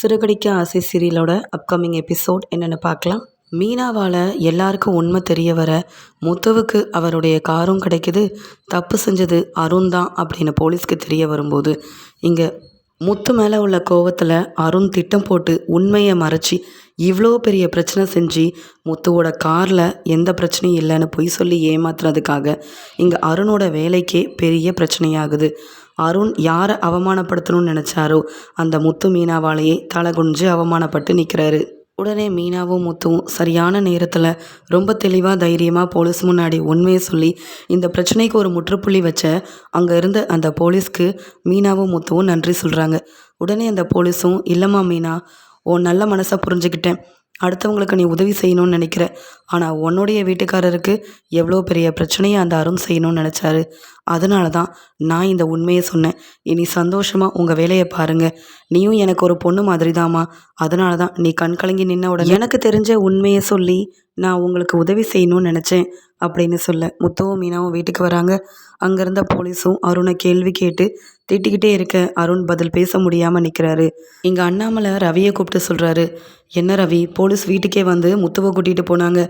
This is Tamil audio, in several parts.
சிறுகடிக்க ஆசை சீரியலோட அப்கமிங் எபிசோட் என்னென்னு பார்க்கலாம். மீனாவால் எல்லாருக்கும் உண்மை தெரிய வர முத்துவுக்கு அவருடைய காரும் கிடைக்குது. தப்பு செஞ்சது அருண் தான் அப்படின்னு போலீஸ்க்கு தெரிய வரும்போது இங்கே முத்து மேலே உள்ள கோவத்தில் அருண் திட்டம் போட்டு உண்மையை மறைச்சி இவ்வளோ பெரிய பிரச்சனை செஞ்சு முத்துவோட காரில் எந்த பிரச்சனையும் இல்லைன்னு பொய் சொல்லி ஏமாத்துறதுக்காக இங்கே அருணோட வேலைக்கே பெரிய பிரச்சனையாகுது. அருண் யாரை அவமானப்படுத்தணும்னு நினச்சாரோ அந்த முத்து மீனாவாலேயே தலை குனிஞ்சு அவமானப்பட்டு நிற்கிறாரு உடனே மீனாவும் முத்துவும் சரியான நேரத்தில் ரொம்ப தெளிவாக தைரியமாக போலீஸ் முன்னாடி உண்மையை சொல்லி இந்த பிரச்சனைக்கு ஒரு முற்றுப்புள்ளி வச்ச அங்கே இருந்த அந்த போலீஸ்க்கு மீனாவும் முத்துவும் நன்றி சொல்கிறாங்க உடனே அந்த போலீஸும் இல்லைம்மா மீனா உன் நல்ல மனசை புரிஞ்சுக்கிட்டேன். அடுத்தவங்களுக்கு நீ உதவி செய்யணும்னு நினைக்கிற. ஆனால் உன்னுடைய வீட்டுக்காரருக்கு எவ்வளோ பெரிய பிரச்சனையை அந்த அருண் செய்யணும்னு நினச்சாரு? அதனால தான் நான் இந்த உண்மையை சொன்னேன். இனி சந்தோஷமாக உங்கள் வேலையை பாருங்கள் நீயும் எனக்கு ஒரு பொண்ணு மாதிரி தாம்மா அதனால தான் நீ கண் கலங்கி நின்ன உடனே எனக்கு தெரிஞ்ச உண்மையை சொல்லி நான் உங்களுக்கு உதவி செய்யணும்னு நினச்சேன். அப்படின்னு சொல்ல. முத்துவும் மீனாவும் வீட்டுக்கு வராங்க. அங்கேருந்த போலீஸும் அருணை கேள்வி கேட்டு திட்டிக்கிட்டே இருக்க அருண் பதில் பேச முடியாமல் நிற்கிறாரு இங்கே அண்ணாமலை ரவியை கூப்பிட்டு சொல்கிறாரு என்ன ரவி? போலீஸ் வீட்டுக்கே வந்து முத்துவை கூட்டிகிட்டு போனாங்க.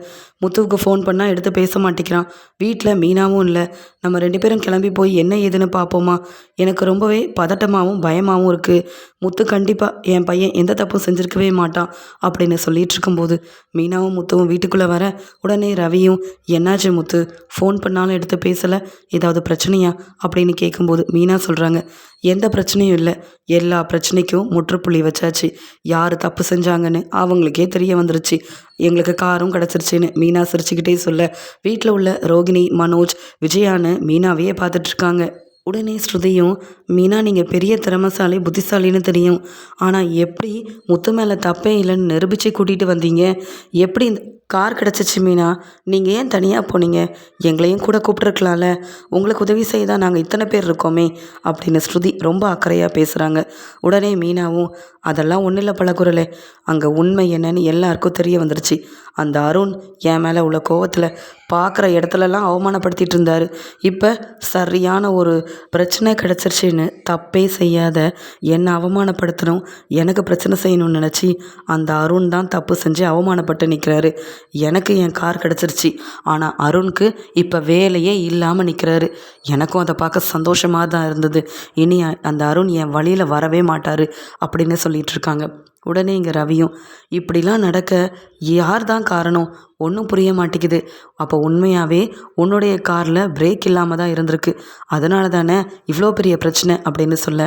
முத்துவுக்கு ஃபோன் பண்ணால் எடுத்து பேச மாட்டேங்கிறான். வீட்டில் மீனாவும் இல்லை. நம்ம ரெண்டு பேரும் கிளம்பி போய் என்ன ஏதுன்னு பார்ப்போமா எனக்கு ரொம்பவே பதட்டமாகவும் பயமாகவும் இருக்குது முத்து கண்டிப்பாக என் பையன் எந்த தப்பும் செஞ்சுருக்கவே மாட்டான் அப்படின்னு சொல்லிட்டு இருக்கும்போது மீனாவும் முத்துவும் வீட்டுக்குள்ளே வர உடனே ரவியும் என்ன முத்து ஃபோன் பண்ணாலும் எடுத்து பேசலை. ஏதாவது பிரச்சனையா? அப்படின்னு கேட்கும்போது மீனா சொல்கிறாங்க எந்த பிரச்சனையும் இல்லை. எல்லா பிரச்சனைக்கும் முற்றுப்புள்ளி வச்சாச்சு. யார் தப்பு செஞ்சாங்கன்னு அவங்களுக்கே தெரிய வந்துருச்சு. எங்களுக்கு காரும் கிடச்சிருச்சின்னு மீனா சிரிச்சுக்கிட்டே சொல்ல வீட்டில் உள்ள ரோகிணி மனோஜ் விஜயான்னு மீனாவையே பார்த்துட்ருக்காங்க உடனே ஸ்ருதியும் மீனா நீங்கள் பெரிய திறமசாலி புத்திசாலின்னு தெரியும். ஆனால் எப்படி முத்து மேலே தப்பே இல்லைன்னு நிரூபித்து கூட்டிகிட்டு வந்தீங்க? எப்படி இந்த கார் கிடச்சிச்சு மீனா? நீங்கள் ஏன் தனியாக போனீங்க? எங்களையும் கூட கூப்பிட்ருக்கலாம்ல உங்களுக்கு உதவி செய்ய தான் நாங்கள் இத்தனை பேர் இருக்கோமே அப்படின்னு ஸ்ருதி ரொம்ப அக்கறையாக பேசுகிறாங்க உடனே மீனாவும் அதெல்லாம் ஒன்றும் இல்லை பழகுறலே. அங்கே உண்மை என்னன்னு எல்லாருக்கும் தெரிய வந்துருச்சு. அந்த அருண் என் மேலே உள்ள கோவத்தில் பார்க்குற இடத்துலலாம் அவமானப்படுத்திட்டு இருந்தார் இப்போ சரியான ஒரு பிரச்சனை கிடச்சிருச்சின்னு தப்பே செய்யாத என்னை அவமானப்படுத்தணும் எனக்கு பிரச்சனை செய்யணும்னு நினச்சி அந்த அருண் தான் தப்பு செஞ்சு அவமானப்பட்டு நிற்கிறாரு எனக்கு என் கார் கிடச்சிருச்சு. ஆனால் அருணுக்கு இப்போ வேலையே இல்லாமல் நிற்கிறாரு எனக்கும் அதை பார்க்க சந்தோஷமாக தான் இருந்தது. இனி அந்த அருண் என் வழியில் வரவே மாட்டார் அப்படின்னு சொல்லிட்டு இருக்காங்க. உடனே இங்கே ரவியும் இப்படிலாம் நடக்க யார் தான் காரணம்? ஒன்றும் புரிய மாட்டேங்குது. அப்போ உண்மையாகவே உன்னுடைய காரில் பிரேக் இல்லாமல் தான் இருந்திருக்கு. அதனால தானே இவ்வளோ பெரிய பிரச்சனை அப்படின்னு சொல்ல.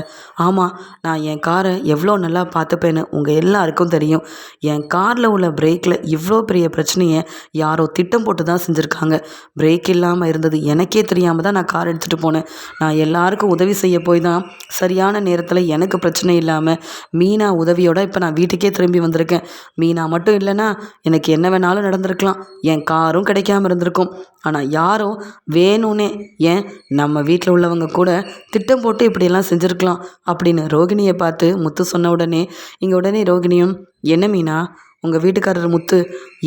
ஆமாம் நான் என் காரை எவ்வளோ நல்லா பார்த்துப்பேன்னு உங்கள் எல்லாருக்கும் தெரியும். என் காரில் உள்ள பிரேக்கில் இவ்வளோ பெரிய பிரச்சனையை யாரோ திட்டம் போட்டு தான் செஞ்சுருக்காங்க. பிரேக் இல்லாமல் இருந்தது எனக்கே தெரியாமல் தான் நான் கார் எடுத்துகிட்டு போனேன். நான் எல்லாருக்கும் உதவி செய்ய போய் தான் சரியான நேரத்தில் எனக்கு பிரச்சனை இல்லாமல் மீனா உதவியோட இப்போ நான் வீட்டுக்கே திரும்பி வந்திருக்கேன். மீனா மட்டும் இல்லைன்னா எனக்கு என்ன வேணாலும் இருந்திருக்கலாம். என் காரும் கிடைக்காம இருந்திருக்கும். ஆனால் யாரோ வேணும்னே ஏன் நம்ம வீட்டில் உள்ளவங்க கூட திட்டம் போட்டு இப்படியெல்லாம் செஞ்சுருக்கலாம் அப்படின்னு ரோகிணியை பார்த்து முத்து சொன்ன உடனே இங்கே உடனே ரோகிணியும் என்ன மீனா? உங்கள் வீட்டுக்காரர் முத்து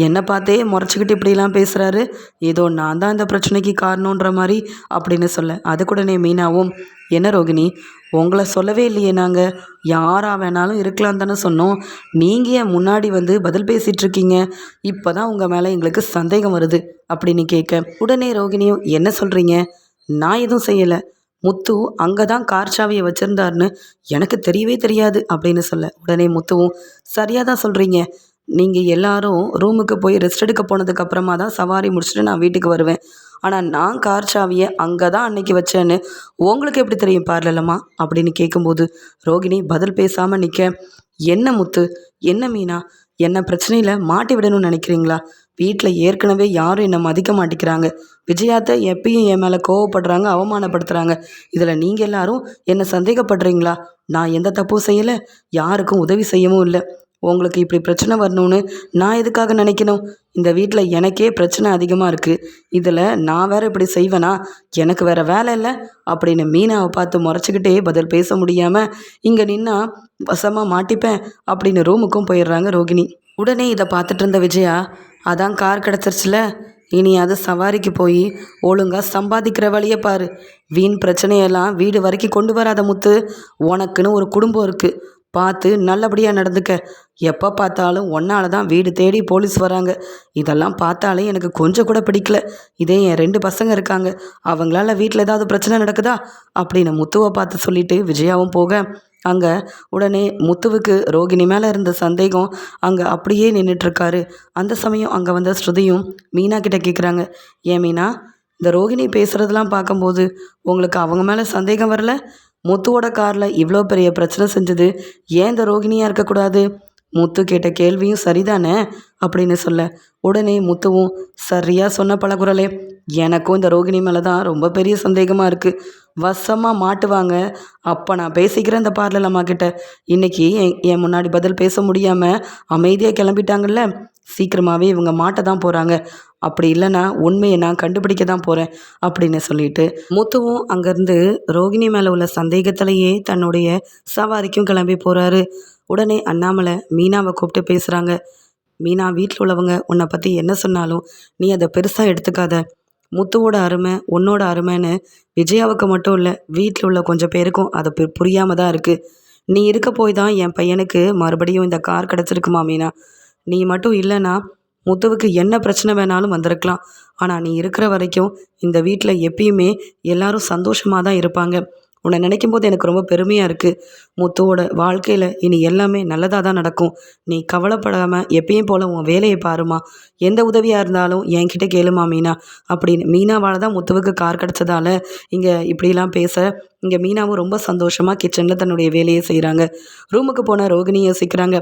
என்னை பார்த்தே முறைச்சிக்கிட்டு இப்படிலாம் பேசுகிறாரு ஏதோ நான் தான் இந்த பிரச்சனைக்கு காரணன்ற மாதிரி அப்படின்னு சொல்ல. அதுக்குடனே மீனாவும் என்ன ரோகிணி உங்களை சொல்லவே இல்லையே நாங்கள் யாராக வேணாலும் இருக்கலாம் தானே சொன்னோம். நீங்கள் ஏன் முன்னாடி வந்து பதில் பேசிகிட்ருக்கீங்க இப்போ தான் உங்கள் மேலே எங்களுக்கு சந்தேகம் வருது அப்படின்னு கேட்க. உடனே ரோகிணியும் என்ன சொல்கிறீங்க நான் எதுவும் செய்யலை. முத்து அங்கே தான் கார் சாவியை வச்சுருந்தாருன்னு எனக்கு தெரியவே தெரியாது அப்படின்னு சொல்ல. உடனே முத்துவும் சரியாக தான் சொல்கிறீங்க நீங்கள் எல்லாரும் ரூமுக்கு போய் ரெஸ்ட் எடுக்க போனதுக்கு அப்புறமா தான் சவாரி முடிச்சுட்டு நான் வீட்டுக்கு வருவேன். ஆனால் நான் கார் சாவியை அங்கே தான் அன்னைக்கு வச்சேன்னு உங்களுக்கு எப்படி தெரியும் பார்லலம்மா? அப்படின்னு கேட்கும்போது ரோகிணி பதில் பேசாமல் நிற்க என்ன முத்து? என்ன மீனா? என்ன பிரச்சனையில் மாட்டி விடணும்னு நினைக்கிறீங்களா? வீட்டில் ஏற்கனவே யாரும் என்னை மதிக்க மாட்டேங்கிறாங்க. விஜயாத்தை எப்பயும் என் மேலே கோவப்படுறாங்க அவமானப்படுத்துகிறாங்க இதில் நீங்கள் எல்லாரும் என்னை சந்தேகப்படுறீங்களா? நான் எந்த தப்பும் செய்யலை யாருக்கும் உதவி செய்யவும் இல்லை. உங்களுக்கு இப்படி பிரச்சனை வரணும்னு நான் எதுக்காக நினைக்கணும்? இந்த வீட்டில் எனக்கே பிரச்சனை அதிகமாக இருக்குது இதில் நான் வேற இப்படி செய்வேனா? எனக்கு வேற வேலை இல்லை? அப்படின்னு மீனாவை பார்த்து முறைச்சிக்கிட்டே பதில் பேச முடியாமல் இங்கே நின்னா வசமாக மாட்டிப்பேன் அப்படின்னு ரூமுக்கும் போயிடுறாங்க ரோகிணி. உடனே இதை பார்த்துட்டு இருந்த விஜயா அதான் கார் கிடச்சிருச்சுல. இனி அது சவாரிக்கு போய் ஒழுங்காக சம்பாதிக்கிற வழியை பாரு. வீண் பிரச்சனையெல்லாம் வீடு வரைக்கும் கொண்டு வராத முத்து. உனக்குன்னு ஒரு குடும்பம் இருக்குது பார்த்து நல்லபடியாக நடந்துக்க. எப்போ பார்த்தாலும் ஒன்னால தான் வீடு தேடி போலீஸ் வராங்க. இதெல்லாம் பார்த்தாலே எனக்கு கொஞ்சம் கூட பிடிக்கல. இதே என் ரெண்டு பசங்க இருக்காங்க. அவங்களால வீட்டில் ஏதாவது பிரச்சனை நடக்குதா? அப்படின்னு முத்துவை பார்த்து சொல்லிட்டு விஜயாவும் போக அங்கே உடனே முத்துவுக்கு ரோகிணி மேலே இருந்த சந்தேகம் அங்கே அப்படியே நின்றுட்டுருக்காரு அந்த சமயம் அங்கே வந்த ஸ்ருதியும் மீனா கிட்ட கேட்குறாங்க ஏன் மீனா இந்த ரோகிணி பேசுகிறதெல்லாம் பார்க்கும்போது உங்களுக்கு அவங்க மேலே சந்தேகம் வரல? முத்துவோட காரில் இவ்வளோ பெரிய பிரச்சனை செஞ்சது. ஏன் இந்த ரோகிணியாக இருக்கக்கூடாது? முத்து கேட்ட கேள்வியும் சரிதானே? அப்படின்னு சொல்ல உடனே முத்துவும் சரியாக சொன்ன பழகுறலே. எனக்கும் இந்த ரோகிணி மேலே தான் ரொம்ப பெரிய சந்தேகமாக இருக்குது வசமாக மாட்டுவாங்க அப்போ நான் பேசிக்கிறேன் இந்த பார்லர் அம்மா கிட்ட இன்றைக்கி என் என் முன்னாடி பதில் பேச முடியாமல் அமைதியாக கிளம்பிட்டாங்கல்ல? சீக்கிரமாகவே இவங்க மாட்ட தான் போகிறாங்க அப்படி இல்லைன்னா உண்மையை நான் கண்டுபிடிக்க தான் போகிறேன் அப்படின்னு சொல்லிட்டு முத்துவும் அங்கேருந்து ரோகிணி மேலே உள்ள சந்தேகத்திலேயே தன்னுடைய சவாரிக்கும் கிளம்பி போகிறாரு உடனே அண்ணாமலை மீனாவை கூப்பிட்டு பேசுகிறாங்க மீனா வீட்டில் உள்ளவங்க உன்னை பற்றி என்ன சொன்னாலும் நீ அதை பெருசாக எடுத்துக்காத. முத்துவோட அருமை உன்னோட அருமைன்னு விஜயாவுக்கு மட்டும் இல்லை வீட்டில் உள்ள கொஞ்சம் பேருக்கும் அது பு- தான் இருக்குது நீ இருக்க போய் தான் என் பையனுக்கு மறுபடியும் இந்த கார் கிடச்சிருக்குமா மீனா? நீ மட்டும் இல்லைன்னா முத்துவுக்கு என்ன பிரச்சனை வேணாலும் வந்திருக்கலாம். ஆனால் நீ இருக்கிற வரைக்கும் இந்த வீட்டில் எப்பயுமே எல்லாரும் சந்தோஷமாக தான் இருப்பாங்க. உன்னை நினைக்கும் போது எனக்கு ரொம்ப பெருமையாக இருக்குது முத்துவோட வாழ்க்கையில் இனி எல்லாமே நல்லதாக தான் நடக்கும். நீ கவலைப்படாமல் எப்பயும் போல் உன் வேலையை பாருமா எந்த உதவியாக இருந்தாலும் என்கிட்ட கேளுமா மீனா அப்படின்னு மீனாவால் தான் முத்துவுக்கு கார் கிடச்சதால இங்கே இப்படிலாம் பேச இங்கே மீனாவும் ரொம்ப சந்தோஷமாக கிச்சனில் தன்னுடைய வேலையை செய்கிறாங்க ரூமுக்கு போன ரோகிணி யோசிக்கிறாங்க.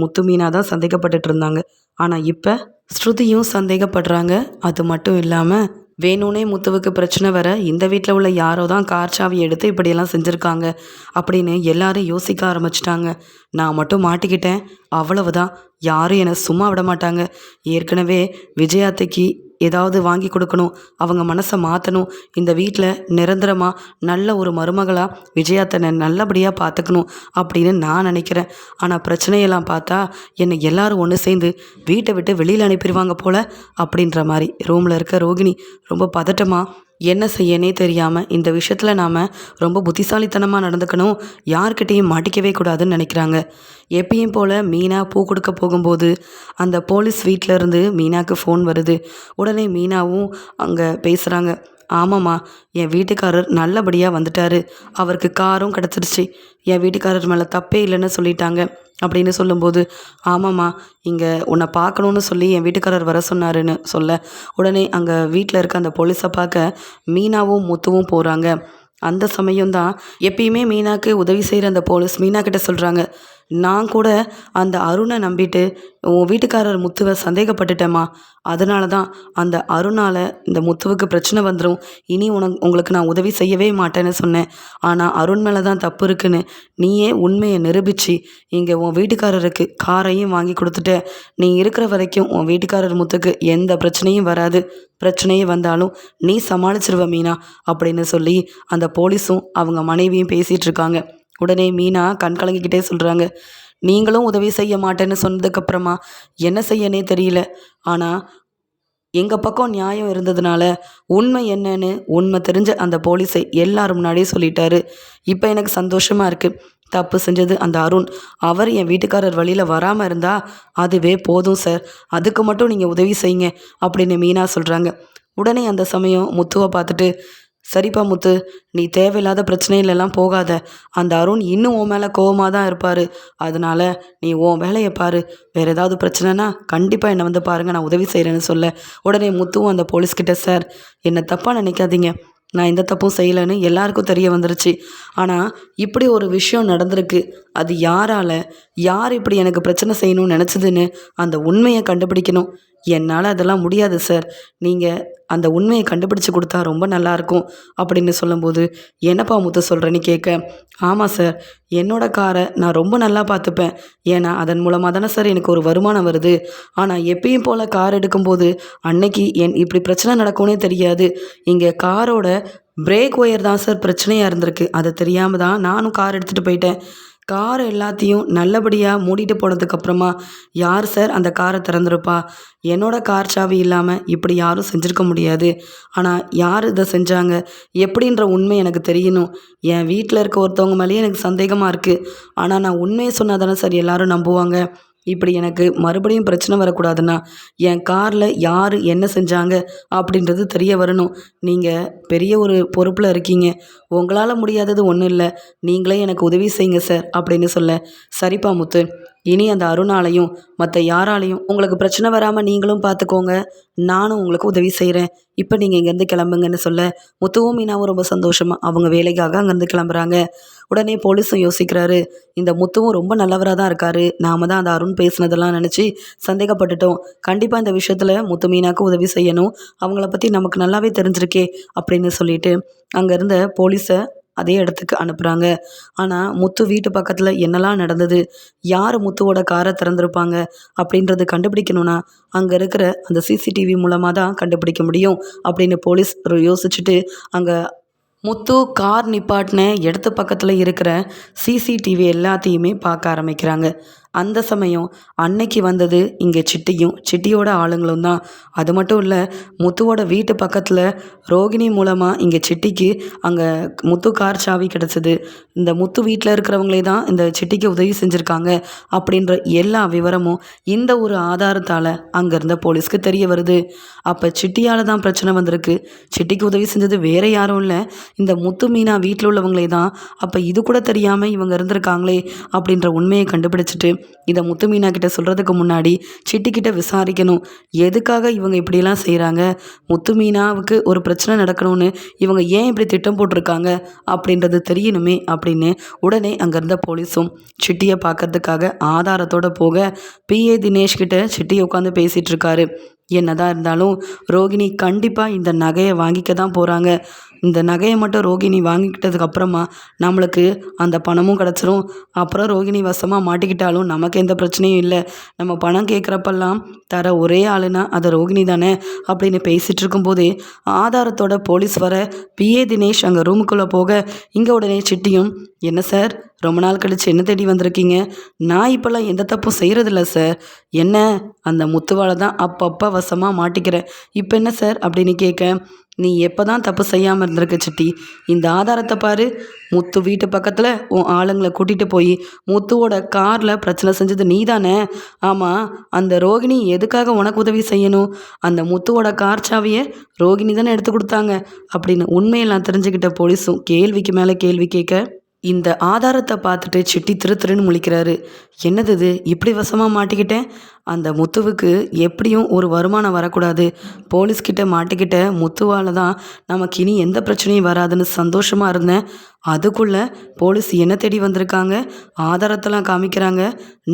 முத்து மீனா தான் சந்தேகப்பட்டுட்டு இருந்தாங்க ஆனால் இப்போ ஸ்ருதியும் சந்தேகப்படுறாங்க. அது மட்டும் இல்லாமல் வேணும்னே முத்துவுக்கு பிரச்சனை வர இந்த வீட்டில் உள்ள யாரோ தான் கார் சாவி எடுத்து இப்படியெல்லாம் செஞ்சுருக்காங்க அப்படின்னு எல்லாரும் யோசிக்க ஆரம்பிச்சிட்டாங்க. நான் மட்டும் மாட்டிக்கிட்டேன். அவ்வளவுதான். யாரும் என்னை சும்மா விட மாட்டாங்க. ஏற்கனவே விஜயாத்தைக்கு ஏதாவது வாங்கி கொடுக்கணும் அவங்க மனசை மாற்றணும் இந்த வீட்டில் நிரந்தரமாக நல்ல ஒரு மருமகளாக விஜயாத்தனை நல்லபடியாக பார்த்துக்கணும் அப்படின்னு நான் நினைக்கிறேன். ஆனால் பிரச்சனையெல்லாம் பார்த்தா என்னை எல்லாரும் ஒன்று சேர்ந்து வீட்டை விட்டு வெளியில் அனுப்பிடுவாங்க போல் அப்படின்ற மாதிரி. ரூமில் இருக்க ரோகிணி ரொம்ப பதட்டமாக என்ன செய்யனே தெரியாமல் இந்த விஷயத்தில் நாம் ரொம்ப புத்திசாலித்தனமாக நடந்துக்கணும். யார்கிட்டேயும் மாட்டிக்கவே கூடாதுன்னு நினைக்கிறாங்க. எப்பயும் போல் மீனா பூ கொடுக்க போகும்போது அந்த போலீஸ் வீட்டில் இருந்து ஃபோன் வருது. உடனே மீனாவும் அங்கே பேசுகிறாங்க ஆமாம்மா என் வீட்டுக்காரர் நல்லபடியாக வந்துட்டாரு. அவருக்கு காரும் கிடச்சிருச்சு. என் வீட்டுக்காரர் மேலே தப்பே இல்லைன்னு சொல்லிட்டாங்க அப்படின்னு சொல்லும்போது ஆமாம்மா இங்கே உன்னை பார்க்கணுன்னு சொல்லி என் வீட்டுக்காரர் வர சொன்னாருன்னு சொல்ல உடனே அங்கே வீட்டில் இருக்க அந்த போலீஸை பார்க்க மீனாவும் முத்துவும் போகிறாங்க அந்த சமயம்தான் எப்பயுமே மீனாக்கு உதவி செய்கிற அந்த போலீஸ் மீனா கிட்ட சொல்கிறாங்க நான் கூட அந்த அருணை நம்பிட்டு உன் வீட்டுக்காரர் முத்துவை சந்தேகப்பட்டுட்டேம்மா. அதனால தான் அந்த அருணால் இந்த முத்துவுக்கு பிரச்சனை வந்துடும் இனி உனக்கு உங்களுக்கு நான் உதவி செய்யவே மாட்டேன்னு சொன்னேன். ஆனால் அருண் மேலே தான் தப்பு இருக்குன்னு நீயே உண்மையை நிரூபித்து இங்கே உன் வீட்டுக்காரருக்கு காரையும் வாங்கி கொடுத்துட்ட. நீ இருக்கிற வரைக்கும் உன் வீட்டுக்காரர் முத்துக்கு எந்த பிரச்சனையும் வராது. பிரச்சனையே வந்தாலும் நீ சமாளிச்சிருவ மீனா அப்படின்னு சொல்லி அந்த போலீஸும் அவங்க மனைவியும் பேசிகிட்டு இருக்காங்க. உடனே மீனா கண் கலங்கிக்கிட்டே சொல்கிறாங்க நீங்களும் உதவி செய்ய மாட்டேன்னு சொன்னதுக்கப்புறமா என்ன செய்யனே தெரியல. ஆனால் எங்கள் பக்கம் நியாயம் இருந்ததுனால உண்மை என்னன்னு உண்மை தெரிஞ்ச அந்த போலீஸை எல்லாரும் முன்னாடியே சொல்லிட்டாரு. இப்போ எனக்கு சந்தோஷமாக இருக்குது தப்பு செஞ்சது அந்த அருண். அவர் என் வீட்டுக்காரர் வழியில் வராமல் இருந்தால் அதுவே போதும் சார். அதுக்கு மட்டும் நீங்கள் உதவி செய்யுங்க அப்படின்னு மீனா சொல்கிறாங்க உடனே அந்த சமயம் முத்துவை பார்த்துட்டு சரிப்பா முத்து நீ தேவையில்லாத பிரச்சனையிலெல்லாம் போகாத. அந்த அருண் இன்னும் உன் மேலே கோவமாக தான் இருப்பார். அதனால நீ உன் வேலையை பாரு. வேறு ஏதாவது பிரச்சனைனா கண்டிப்பாக என்னை வந்து பாருங்கள் நான் உதவி செய்கிறேன்னு சொல்ல. உடனே முத்துவும் அந்த போலீஸ்கிட்ட சார் என்னை தப்பாக நினைக்காதீங்க. நான் எந்த தப்பும் செய்யலைன்னு எல்லாருக்கும் தெரிய வந்துருச்சு. ஆனால் இப்படி ஒரு விஷயம் நடந்திருக்கு. அது யாரால் யார் இப்படி எனக்கு பிரச்சனை செய்யணும்னு நினச்சதுன்னு அந்த உண்மையை கண்டுபிடிக்கணும். என்னால் அதெல்லாம் முடியாது சார் நீங்கள் அந்த உண்மையை கண்டுபிடிச்சு கொடுத்தா ரொம்ப நல்லாயிருக்கும் அப்படின்னு சொல்லும்போது என்னப்பா முத்து சொல்கிறேன்னு கேட்க? ஆமாம் சார் என்னோட காரை நான் ரொம்ப நல்லா பார்த்துப்பேன். ஏன்னா அதன் மூலமாக தானே சார் எனக்கு ஒரு வருமானம் வருது. ஆனால் எப்பயும் போல் கார் எடுக்கும்போது அன்னைக்கு என் இப்படி பிரச்சனை நடக்கும்னே தெரியாது. இங்கே காரோட பிரேக் ஒயர் தான் சார் பிரச்சனையாக இருந்திருக்கு. அது தெரியாமல் தான் நானும் கார் எடுத்துகிட்டு போயிட்டேன். கார் எல்லாத்தையும் நல்லபடியாக மூடிட்டு போனதுக்கப்புறமா யார் சார் அந்த காரை திறந்திருப்பா? என்னோட கார் சாவி இல்லாமல் இப்படி யாரும் செஞ்சுருக்க முடியாது. ஆனால் யார் இதை செஞ்சாங்க? எப்படின்ற உண்மை எனக்கு தெரியணும். என் வீட்டில் இருக்க ஒருத்தவங்க மேலேயே எனக்கு சந்தேகமாக இருக்குது ஆனால் நான் உண்மையை சொன்னால் தானே சார் எல்லோரும் நம்புவாங்க? இப்படி எனக்கு மறுபடியும் பிரச்சனை வரக்கூடாதுன்னா என் காரில் யார் என்ன செஞ்சாங்க அப்படின்றது தெரிய வரணும். நீங்கள் பெரிய ஒரு பொறுப்பில் இருக்கீங்க. உங்களால் முடியாதது ஒன்றும் இல்லை. நீங்களே எனக்கு உதவி செய்யுங்க சார் அப்படின்னு சொல்ல. சரிப்பா முத்து. இனி அந்த அருணாலையும் மற்ற யாராலையும் உங்களுக்கு பிரச்சனை வராமல் நீங்களும் பார்த்துக்கோங்க நானும் உங்களுக்கு உதவி செய்கிறேன் இப்போ நீங்கள் இங்கேருந்து கிளம்புங்கன்னு சொல்ல முத்துவும் மீனாவும் ரொம்ப சந்தோஷமாக அவங்க வேலைக்காக அங்கேருந்து கிளம்புறாங்க. உடனே போலீஸும் யோசிக்கிறாரு இந்த முத்துவும் ரொம்ப நல்லவராக தான் இருக்காரு. நாம தான் அந்த அருண் பேசுனதெல்லாம் நினச்சி சந்தேகப்பட்டுட்டோம். கண்டிப்பாக இந்த விஷயத்தில் முத்து மீனாக்கு உதவி செய்யணும். அவங்கள பற்றி நமக்கு நல்லாவே தெரிஞ்சிருக்கே அப்படின்னு சொல்லிட்டு அங்கே இருந்த போலீஸை அதே இடத்துக்கு அனுப்புகிறாங்க ஆனால் முத்து வீட்டு பக்கத்தில் என்னெல்லாம் நடந்தது யார் முத்துவோட காரை திறந்திருப்பாங்க அப்படின்றது கண்டுபிடிக்கணும்னா அங்கே இருக்கிற அந்த சிசிடிவி மூலமாக தான் கண்டுபிடிக்க முடியும் அப்படின்னு போலீஸ் யோசிச்சுட்டு அங்கே முத்து கார் நிப்பாட்டின இடத்து பக்கத்தில் இருக்கிற சிசிடிவி எல்லாத்தையுமே பார்க்க ஆரம்பிக்கிறாங்க. அந்த சமயம் அன்னைக்கு வந்தது இங்கே சிட்டியும் சிட்டியோட ஆளுங்களும் தான். அது மட்டும் இல்லை முத்துவோட வீட்டு பக்கத்தில் ரோகிணி மூலமாக இங்கே சிட்டிக்கு அங்கே முத்து கார் சாவி கிடச்சிது. இந்த முத்து வீட்டில் இருக்கிறவங்களே தான் இந்த சிட்டிக்கு உதவி செஞ்சுருக்காங்க அப்படின்ற எல்லா விவரமும் இந்த ஒரு ஆதாரத்தால் அங்கே இருந்த போலீஸ்க்கு தெரிய வருது. அப்போ சிட்டியால் தான் பிரச்சனை வந்திருக்கு. சிட்டிக்கு உதவி செஞ்சது வேற யாரும் இல்லை. இந்த முத்து மீனா வீட்டில் உள்ளவங்களே தான். அப்போ இது கூட தெரியாமல் இவங்க இருந்திருக்காங்களே அப்படின்ற உண்மையை கண்டுபிடிச்சிட்டு இதை முத்து மீனா கிட்ட சொல்கிறதுக்கு முன்னாடி சிட்டிக்கிட்ட விசாரிக்கணும். எதுக்காக இவங்க இப்படியெல்லாம் செய்கிறாங்க முத்து மீனாவுக்கு ஒரு பிரச்சனை நடக்கணும்னு இவங்க ஏன் இப்படி திட்டம் போட்டிருக்காங்க அப்படின்றது தெரியணுமே அப்படின்னு உடனே அங்கேருந்த போலீஸும் சிட்டியை பார்க்கறதுக்காக ஆதாரத்தோட போக பிஏ தினேஷ் கிட்ட சிட்டி உட்காந்து பேசிகிட்டு இருக்காரு. என்னதான் இருந்தாலும் ரோகிணி கண்டிப்பாக இந்த நகையை வாங்கிக்க தான் போகிறாங்க இந்த நகையை மட்டும் ரோகிணி வாங்கிக்கிட்டதுக்கு அப்புறமா நம்மளுக்கு அந்த பணமும் கிடச்சிரும். அப்புறம் ரோகிணி வசமாக மாட்டிக்கிட்டாலும் நமக்கு எந்த பிரச்சனையும் இல்லை. நம்ம பணம் கேட்குறப்பெல்லாம் தர ஒரே ஆளுனா அது ரோகிணி தானே அப்படின்னு பேசிகிட்டு இருக்கும்போதே ஆதாரத்தோட போலீஸ் வர பிஏ தினேஷ் அங்கே ரூமுக்குள்ளே போக இங்கே உடனே சிட்டியும் என்ன சார்? ரொம்ப நாள் கழிச்சு என்ன தேடி வந்திருக்கீங்க? நான் இப்போல்லாம் எந்த தப்பும் செய்கிறதில்ல சார். என்ன? அந்த முத்துவாலை தான் அப்பப்போ வசமாக மாட்டிக்கிறேன். இப்போ என்ன சார்? அப்படின்னு கேட்க நீ எப்போ தான் தப்பு செய்யாமல் இருந்திருக்க சிட்டி? இந்த ஆதாரத்தை பாரு. முத்து வீட்டு பக்கத்தில் உன் ஆளுங்களை கூட்டிகிட்டு போய் முத்துவோட காரில் பிரச்சனை செஞ்சது நீ தானே ஆமாம் அந்த ரோகிணி எதுக்காக உனக்கு உதவி செய்யணும்? அந்த முத்துவோட கார் சாவியை ரோகிணி தானே எடுத்து கொடுத்தாங்க அப்படின்னு உண்மையெல்லாம் தெரிஞ்சுக்கிட்ட போலீஸும் கேள்விக்கு மேலே கேள்வி கேட்க இந்த ஆதாரத்தை பார்த்துட்டு சிட்டி திரு திருன்னு முழிக்கிறாரு. என்னது இது இப்படி வசமாக மாட்டிக்கிட்டேன்? அந்த முத்துவுக்கு எப்படியும் ஒரு வருமானம் வரக்கூடாது. போலீஸ்கிட்ட மாட்டிக்கிட்ட முத்துவால் தான் நமக்கு இனி எந்த பிரச்சனையும் வராதுன்னு சந்தோஷமாக இருந்தேன். அதுக்குள்ளே போலீஸ் என்ன தேடி வந்திருக்காங்க? ஆதாரத்தெல்லாம் காமிக்கிறாங்க.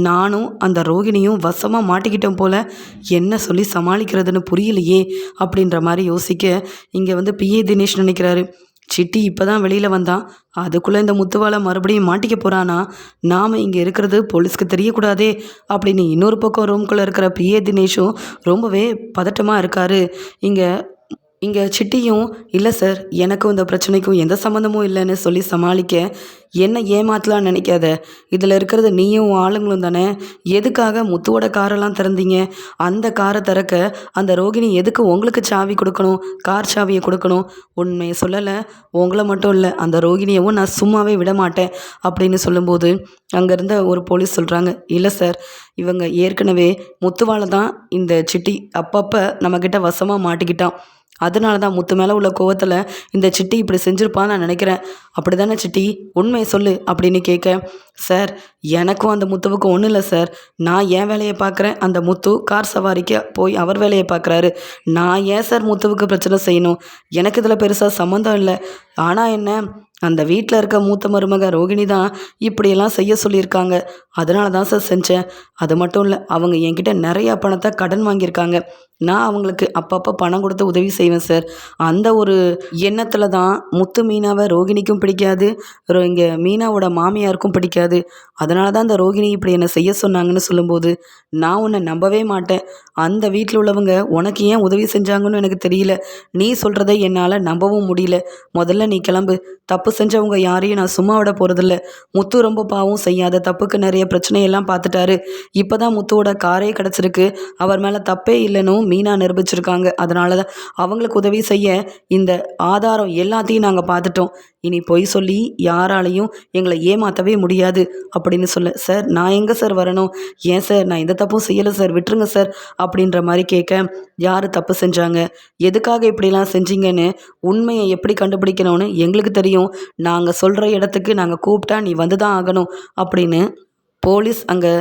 நானும் அந்த ரோகிணியும் வசமாக மாட்டிக்கிட்டோம் போல் என்ன சொல்லி சமாளிக்கிறதுன்னு புரியலையே அப்படின்ற மாதிரி யோசிக்க இங்கே வந்து பிஏ தினேஷ் நினைக்கிறாரு. சிட்டி இப்போ தான் வெளியில் வந்தான் அதுக்குள்ளே இந்த முத்துவாலை மறுபடியும் மாட்டிக்க போகிறானா நாம் இங்கே இருக்கிறது போலீஸ்க்கு தெரியக்கூடாதே அப்படின்னு இன்னொரு பக்கம் ரூம்குள்ளே இருக்கிற பிஏ தினேஷும் ரொம்பவே பதட்டமாக இருக்கார். இங்கே இங்கே சிட்டியும் இல்லை சார் எனக்கும் இந்த பிரச்சனைக்கும் எந்த சம்மந்தமும் இல்லைன்னு சொல்லி சமாளிக்க என்ன ஏமாத்தலாம் நினைக்காத. இதில் இருக்கிறது நீயும் ஆளுங்களும் தானே. எதுக்காக முத்துவோட காரெல்லாம் திறந்தீங்க? அந்த காரை திறக்க அந்த ரோகிணி எதுக்கு உங்களுக்கு சாவி கொடுக்கணும்? கார் சாவியை கொடுக்கணும்? உண்மையை சொல்லலை. உங்களை மட்டும் இல்லை அந்த ரோகிணியவும் நான் சும்மாவே விட மாட்டேன் அப்படின்னு சொல்லும்போது அங்கேருந்த ஒரு போலீஸ் சொல்கிறாங்க இல்லை சார் இவங்க ஏற்கனவே முத்துவால தான் இந்த சிட்டி அப்பப்போ நம்மக்கிட்ட வசமாக மாட்டிக்கிட்டான். அதனால தான் முத்து மேலே உள்ள கோவத்தில் இந்த சிட்டி இப்படி செஞ்சுருப்பான்னு நான் நினைக்கிறேன். அப்படி தானே சிட்டி? உண்மையை சொல்லு அப்படின்னு கேட்க சார் எனக்கும் அந்த முத்துவுக்கும் ஒன்றும் இல்லை சார். நான் என் வேலையை பார்க்குறேன். அந்த முத்து கார் சவாரிக்கு போய் அவர் வேலையை பார்க்குறாரு. நான் ஏன் சார் முத்துவுக்கு பிரச்சனை செய்யணும்? எனக்கு இதில் பெருசாக சம்மந்தம் இல்லை. ஆனால் என்ன அந்த வீட்டில் இருக்க மூத்த மருமக ரோகிணி தான் இப்படியெல்லாம் செய்ய சொல்லியிருக்காங்க. அதனால தான் சார் செஞ்சேன். அது மட்டும் இல்லை அவங்க என்கிட்ட நிறையா பணத்தை கடன் வாங்கியிருக்காங்க. நான் அவங்களுக்கு அப்பப்போ பணம் கொடுத்து உதவி செய்வேன் சார் அந்த ஒரு எண்ணத்தில் தான் முத்து மீனாவை ரோகிணிக்கும் பிடிக்காது. ரோ- இங்கே மீனாவோட மாமியாருக்கும் பிடிக்காது. அதனால தான் அந்த ரோகிணி இப்படி என்னை செய்ய சொன்னாங்கன்னு சொல்லும்போது நான் உன்னை நம்பவே மாட்டேன். அந்த வீட்டில் உள்ளவங்க உனக்கு ஏன் உதவி செஞ்சாங்கன்னு எனக்கு தெரியல. நீ சொல்கிறத என்னால் நம்பவும் முடியல. முதல்ல நீ கிளம்பு. தப்பு செஞ்சவங்க யாரையும் நான் சும்மா விட போகிறதில்ல முத்து ரொம்ப பாவம் செய்யாத தப்புக்கு நிறைய பிரச்சனையெல்லாம் பார்த்துட்டாரு. இப்போ தான் முத்துவோட காரே கிடச்சிருக்கு. அவர் மேலே தப்பே இல்லைன்னு மீனா நிரூபிச்சிருக்காங்க. அதனால தான் அவங்களுக்கு உதவி செய்ய இந்த ஆதாரம் எல்லாத்தையும் நாங்கள் பார்த்துட்டோம். இனி பொய் சொல்லி யாராலையும் எங்களை ஏமாற்றவே முடியாது அப்படின்னு சொல்ல சார் நான் எங்கே சார் வரணும்? ஏன் சார்? நான் எந்த தப்பும் செய்யலை சார். விட்டுருங்க சார். அப்படின்ற மாதிரி கேட்க யார் தப்பு செஞ்சாங்க? எதுக்காக இப்படிலாம் செஞ்சீங்கன்னு உண்மையை எப்படி கண்டுபிடிக்கணும்னு எங்களுக்கு தெரியும். நாங்கள் சொல்கிற இடத்துக்கு நாங்கள் கூப்பிட்டா நீ வந்து தான் ஆகணும். அப்படின்னு போலீஸ் அங்கே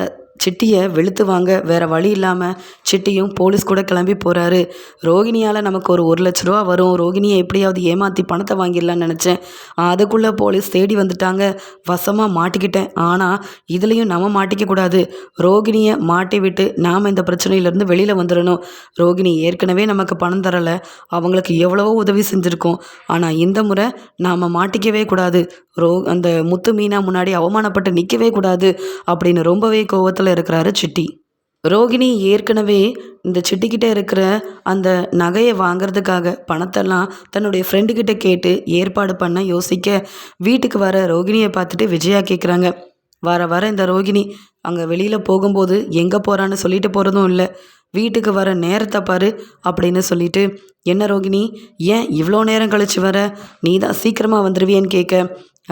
சிட்டியை வெளுத்து வாங்க வேற வழி இல்லாமல் சிட்டியும் போலீஸ் கூட கிளம்பி போகிறாரு ரோகிணியால் நமக்கு ஒரு ஒரு லட்ச ரூபா வரும். ரோகிணியை எப்படியாவது ஏமாற்றி பணத்தை வாங்கிடலான்னு நினச்சேன். அதுக்குள்ளே போலீஸ் தேடி வந்துட்டாங்க. வசமாக மாட்டிக்கிட்டேன். ஆனால் இதுலேயும் நம்ம மாட்டிக்கக்கூடாது ரோகிணியை மாட்டி விட்டு நாம் இந்த பிரச்சனையிலேருந்து வெளியில் வந்துடணும். ரோகிணி ஏற்கனவே நமக்கு பணம் தரலை. அவங்களுக்கு எவ்வளவோ உதவி செஞ்சுருக்கோம். ஆனால் இந்த முறை நாம் மாட்டிக்கவே கூடாது. ரோ அந்த முத்து மீனா முன்னாடி அவமானப்பட்டு நிற்கவே கூடாது. அப்படின்னு ரொம்பவே கோவத்தில் இருக்கிறாரு சிட்டி. ரோகிணி ஏற்கனவே இந்த சிட்டிக்கிட்ட இருக்கிற அந்த நகையை வாங்கிறதுக்காக பணத்தெல்லாம் தன்னுடைய ஃப்ரெண்டுக்கிட்ட கேட்டு ஏற்பாடு பண்ண யோசிக்க வீட்டுக்கு வர ரோகிணியை பார்த்துட்டு விஜயா கேட்குறாங்க வர வர இந்த ரோகிணி அங்கே வெளியில் போகும்போது எங்கே போகிறான்னு சொல்லிட்டு போகிறதும் இல்லை. வீட்டுக்கு வர நேரத்தை பாரு அப்படின்னு சொல்லிட்டு என்ன ரோகிணி ஏன் இவ்வளோ நேரம் கழிச்சு வர? நீ தான் சீக்கிரமாக வந்துடுவியன்னு கேட்க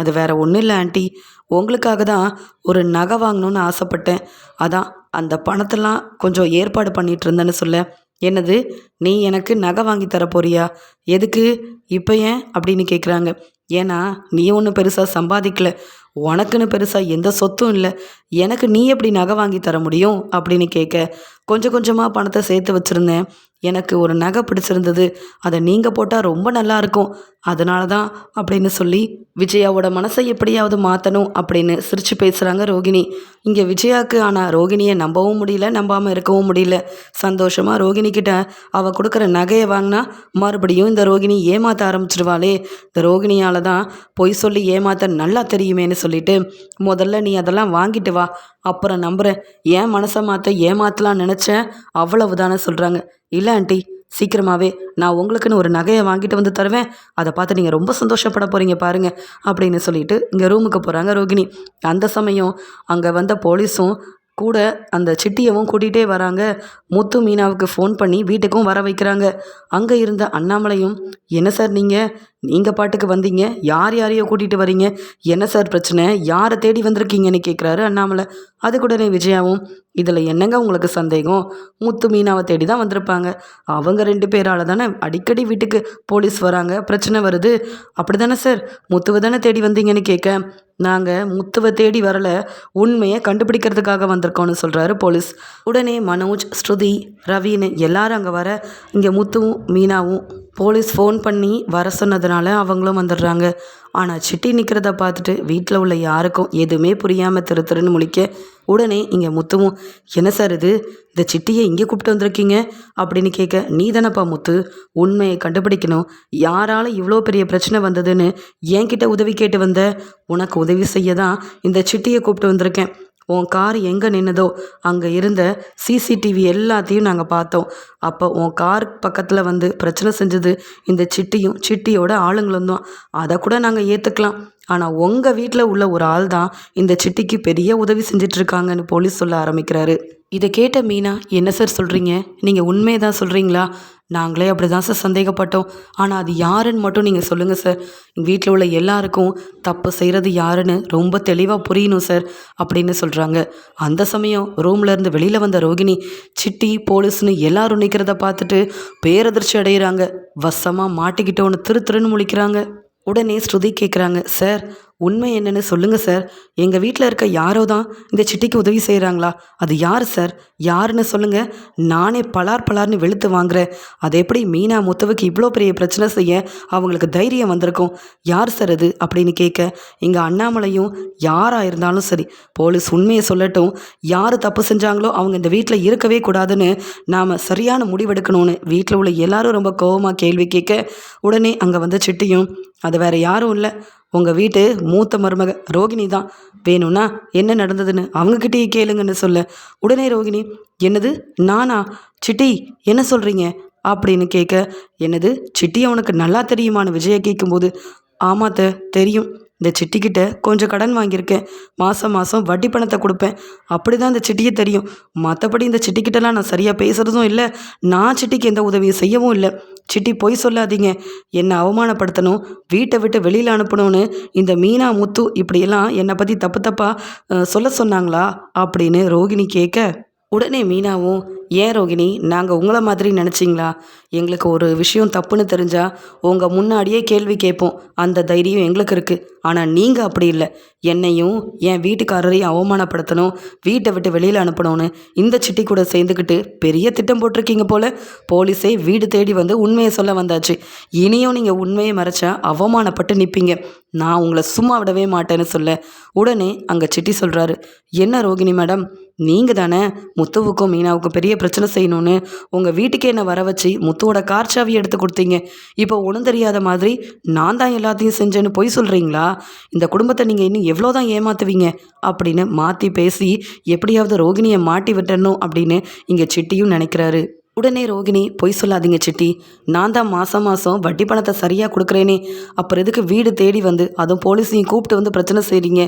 அது வேற ஒன்றும் இல்லை ஆண்டி. உங்களுக்காக தான் ஒரு நகை வாங்கணும்னு ஆசைப்பட்டேன். அதான் அந்த பணத்தெல்லாம் கொஞ்சம் ஏற்பாடு பண்ணிகிட்டு இருந்தேன்னு சொல்ல. என்னது நீ எனக்கு நகை வாங்கி தர போறியா? எதுக்கு? இப்போ ஏன்? அப்படின்னு கேட்குறாங்க ஏன்னா நீ ஒன்றும் பெருசாக சம்பாதிக்கல. உனக்குன்னு பெருசாக எந்த சொத்தும் இல்லை. எனக்கு நீ எப்படி நகை வாங்கி தர முடியும்? அப்படின்னு கேட்க கொஞ்சம் கொஞ்சமாக பணத்தை சேர்த்து வச்சுருந்தேன். எனக்கு ஒரு நகை பிடிச்சிருந்தது. அதை நீங்கள் போட்டால் ரொம்ப நல்லா இருக்கும். அதனால தான் அப்படின்னு சொல்லி விஜயாவோட மனசை எப்படியாவது மாற்றணும் அப்படின்னு சிரித்து பேசுகிறாங்க ரோகிணி. இங்கே விஜயாவுக்கு ஆனால் ரோகிணியை நம்பவும் முடியல நம்பாமல் இருக்கவும் முடியல. சந்தோஷமாக ரோகிணிக்கிட்ட அவள் கொடுக்குற நகையை வாங்கினா மறுபடியும் இந்த ரோகிணி ஏமாற்ற ஆரம்பிச்சிருவாளே. இந்த ரோகிணியால் தான் பொய் சொல்லி ஏமாற்ற நல்லா தெரியுமேன்னு சொல்லிட்டு முதல்ல நீ அதெல்லாம் வாங்கிட்டு வா. அப்புறம் நம்புகிறேன் ஏன் மனசை மாற்ற ஏமாத்தலாம் நினச்சேன். அவ்வளவு தானே சொல்கிறாங்க இல்லை ஆண்டி சீக்கிரமாகவே நான் உங்களுக்குன்னு ஒரு நகையை வாங்கிட்டு வந்து தருவேன். அதை பார்த்து நீங்கள் ரொம்ப சந்தோஷப்பட போகிறீங்க பாருங்கள் அப்படின்னு சொல்லிட்டு இங்கே ரூமுக்கு போகிறாங்க ரோகிணி. அந்த சமயம் அங்கே வந்த போலீஸும் கூட அந்த சிட்டியவும் கூட்டிகிட்டே வராங்க. முத்து மீனாவுக்கு ஃபோன் பண்ணி வீட்டுக்கும் வர வைக்கிறாங்க. அங்கே இருந்த அண்ணாமலையும் என்ன சார் நீங்கள் நீங்கள் பாட்டுக்கு வந்தீங்க. யார் யாரையோ கூட்டிகிட்டு வரீங்க? என்ன சார் பிரச்சனை? யாரை தேடி வந்திருக்கீங்கன்னு கேட்குறாரு அண்ணாமலை. அதுக்குடனே விஜயாவும் இதில் என்னங்க உங்களுக்கு சந்தேகம்? முத்து மீனாவை தேடி தான் வந்திருப்பாங்க. அவங்க ரெண்டு பேரால் தானே அடிக்கடி வீட்டுக்கு போலீஸ் வராங்க. பிரச்சனை வருது. அப்படி தானே சார். முத்துவை தானே தேடி வந்தீங்கன்னு கேட்க நாங்கள் முத்துவை தேடி வரல. உண்மையை கண்டுபிடிக்கிறதுக்காக வந்திருக்கோம்னு சொல்கிறாரு போலீஸ். உடனே மனோஜ் ஸ்ருதி ரவின்னு எல்லாரும் அங்கே வர இங்கே முத்துவும் மீனாவும் போலீஸ் ஃபோன் பண்ணி வர சொன்னதுனால அவங்களும் வந்துடுறாங்க. ஆனால் சிட்டி நிற்கிறத பார்த்துட்டு வீட்டில் உள்ள யாருக்கும் எதுவுமே புரியாமல் திரு திருன்னு முழிக்க உடனே இங்கே முத்துவும் என்ன சார் இது? இந்த சிட்டியை இங்கே கூப்பிட்டு வந்திருக்கீங்க? அப்படின்னு கேட்க நீ தானப்பா முத்து? உண்மையை கண்டுபிடிக்கணும். யாரால இவ்வளோ பெரிய பிரச்சனை வந்ததுன்னு என்கிட்ட உதவி கேட்டு வந்த? உனக்கு உதவி செய்ய தான் இந்த சிட்டியை கூப்பிட்டு வந்திருக்கேன். உன் கார் எங்கே நின்றுதோ அங்கே இருந்த சிசிடிவி எல்லாத்தையும் நாங்கள் பார்த்தோம். அப்போ உன் கார் பக்கத்தில் வந்து பிரச்சனை செஞ்சது இந்த சிட்டியும் சிட்டியோட ஆளுங்களும் தான். அதை கூட நாங்கள் ஏற்றுக்கலாம் ஆனால் உங்கள் வீட்டில் உள்ள ஒரு ஆள் தான் இந்த சிட்டிக்கு பெரிய உதவி செஞ்சிட்ருக்காங்கன்னு போலீஸ் சொல்ல ஆரம்பிக்கிறாரு. இதை கேட்ட மீனா என்ன சார் சொல்கிறீங்க நீங்கள் உண்மையை தான் சொல்கிறீங்களா நாங்களே அப்படி தான் சார் சந்தேகப்பட்டோம். ஆனால் அது யாருன்னு மட்டும் நீங்கள் சொல்லுங்கள் சார். வீட்டில் உள்ள எல்லாருக்கும் தப்பு செய்கிறது யாருன்னு ரொம்ப தெளிவாக புரியணும் சார் அப்படின்னு சொல்கிறாங்க அந்த சமயம் ரூம்லேருந்து வெளியில் வந்த ரோகிணி சிட்டி போலீஸ்னு எல்லாரும் நிற்கிறத பார்த்துட்டு பேரதிர்ச்சி அடைகிறாங்க வசமாக மாட்டிக்கிட்டோன்னு திரு திருன்னு முழிக்கிறாங்க. உடனே ஸ்ருதி கேட்குறாங்க சார் உண்மை என்னன்னு சொல்லுங்கள் சார். எங்கள் வீட்டில் இருக்க யாரோ தான் இந்த சிட்டிக்கு உதவி செய்கிறாங்களா அது யார் சார்? யாருன்னு சொல்லுங்கள் நானே பலார் பலார்னு வெளுத்து வாங்குறேன். அது எப்படி மீனா முத்துவுக்கு இவ்வளோ பெரிய பிரச்சனை செய்ய அவங்களுக்கு தைரியம் வந்திருக்கும்? யார் சார் அது அப்படின்னு கேட்க இங்கே அண்ணாமலையும் யாராக இருந்தாலும் சரி போலீஸ் உண்மையை சொல்லட்டும். யார் தப்பு செஞ்சாங்களோ அவங்க இந்த வீட்டில் இருக்கவே கூடாதுன்னு நாம் சரியான முடிவெடுக்கணும்னு வீட்டில் உள்ள எல்லாரும் ரொம்ப கோவமாக கேள்வி கேட்க உடனே அங்கே வந்த சிட்டியும் அது வேற யாரும் இல்லை உங்கள் வீட்டு மூத்த மருமக ரோகிணி தான். வேணும்னா என்ன நடந்ததுன்னு அவங்கக்கிட்டேயே கேளுங்கன்னு சொல்ல. உடனே ரோகிணி என்னது நானா? சிட்டி என்ன சொல்கிறீங்க அப்படின்னு கேட்க என்னது சிட்டி அவனுக்கு நல்லா தெரியுமான்னு? விஜயை கேட்கும்போது ஆமாத்த தெரியும். இந்த சிட்டிக்கிட்ட கொஞ்சம் கடன் வாங்கியிருக்கேன். மாதம் மாதம் வட்டி பணத்தை கொடுப்பேன். அப்படி தான் இந்த சிட்டியை தெரியும். மற்றபடி இந்த சிட்டிக்கிட்டலாம் நான் சரியாக பேசுகிறதும் இல்லை. நான் சிட்டிக்கு எந்த உதவியும் செய்யவும் இல்லை. சிட்டி பொய் சொல்லாதீங்க. என்னை அவமானப்படுத்தணும். வீட்டை விட்டு வெளியில் அனுப்பணும்னு இந்த மீனா முத்து இப்படியெல்லாம் என்னை பற்றி தப்பு தப்பாக சொல்ல சொன்னாங்களா? அப்படின்னு ரோகிணி கேட்க உடனே மீனாவும் ஏன் ரோகிணி? நாங்கள் உங்களை மாதிரி நினச்சிங்களா? எங்களுக்கு ஒரு விஷயம் தப்புன்னு தெரிஞ்சால் உங்கள் முன்னாடியே கேள்வி கேட்போம். அந்த தைரியம் எங்களுக்கு இருக்குது ஆனால் நீங்கள் அப்படி இல்லை. என்னையும் என் வீட்டுக்காரரையும் அவமானப்படுத்தணும் வீட்டை விட்டு வெளியில் அனுப்பணும்னு இந்த சிட்டி கூட சேர்ந்துக்கிட்டு பெரிய திட்டம் போட்டிருக்கீங்க போல். போலீஸே வீடு தேடி வந்து உண்மையை சொல்ல வந்தாச்சு. இனியும் நீங்கள் உண்மையை மறைச்சா அவமானப்பட்டு நிற்பீங்க நான் உங்களை சும்மா விடவே மாட்டேன்னு சொல்ல. உடனே அங்கே சிட்டி சொல்கிறாரு என்ன ரோகிணி மேடம்? நீங்கள் தானே முத்துவுக்கும் மீனாவுக்கும் பெரிய பிரச்சனை செய்யணும்னு உங்கள் வீட்டுக்கே என்னை வர வச்சு முத்துவோட கார் சாவி எடுத்து கொடுத்தீங்க. இப்போ ஒன்றும் தெரியாத மாதிரி நான் தான் எல்லாத்தையும் செஞ்சேன்னு பொய் சொல்கிறீங்களா இந்த குடும்பத்தை நீங்கள் இன்னும் எவ்வளோ தான் ஏமாற்றுவீங்க அப்படின்னு மாற்றி பேசி எப்படியாவது ரோகிணியை மாட்டி விட்டணும் அப்படின்னு இங்கே சிட்டியும் நினைக்கிறாரு. உடனே ரோகிணி பொய் சொல்லாதீங்க சிட்டி. நான் தான் மாதம் மாதம் வட்டி பணத்தை சரியாக கொடுக்குறேனே. அப்புறம் எதுக்கு வீடு தேடி வந்து அதுவும் போலீஸையும் கூப்பிட்டு வந்து பிரச்சனை செய்கிறீங்க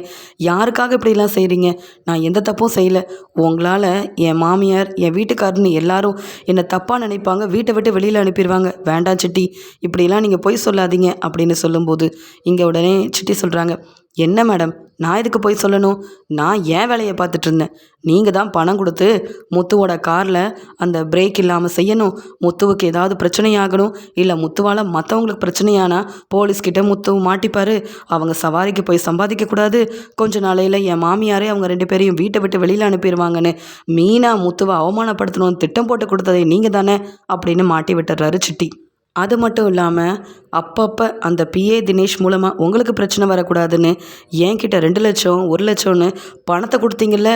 யாருக்காக இப்படிலாம் செய்கிறீங்க நான் எந்த தப்பும் செய்யலை. உங்களால் என் மாமியார் என் வீட்டுக்காரன்னு எல்லாரும் என்னை தப்பாக நினைப்பாங்க. வீட்டை விட்டு வெளியில் அனுப்பிடுவாங்க. வேண்டாம் சிட்டி. இப்படிலாம் நீங்கள் பொய் சொல்லாதீங்க அப்படின்னு சொல்லும்போது இங்கே உடனே சிட்டி சொல்கிறாங்க என்ன மேடம்? நான் எதுக்கு போய் சொல்லணும்? நான் ஏன் வேலையை பார்த்துட்டு இருந்தேன்? நீங்கள் தான் பணம் கொடுத்து முத்துவோட காரில் அந்த பிரேக் இல்லாமல் செய்யணும். முத்துவுக்கு ஏதாவது பிரச்சனையாகணும்? இல்லை முத்துவால் மற்றவங்களுக்கு பிரச்சனையானா? போலீஸ்கிட்ட முத்து மாட்டிப்பார். அவங்க சவாரிக்கு போய் சம்பாதிக்கக்கூடாது கொஞ்ச நாளையில் என் மாமியாரே அவங்க ரெண்டு பேரையும் வீட்டை விட்டு வெளியில் அனுப்பிடுவாங்கன்னு மீனா முத்துவை அவமானப்படுத்தணும்னு திட்டம் போட்டு கொடுத்ததே நீங்கள் தானே அப்படின்னு மாட்டி விட்டுறாரு சிட்டி. அது மட்டும் இல்லாமல் அப்பப்போ அந்த பிஏ தினேஷ் மூலமாக உங்களுக்கு பிரச்சனை வரக்கூடாதுன்னு என்கிட்ட ரெண்டு லட்சம் ஒரு லட்சம்னு பணத்தை கொடுத்தீங்கல்ல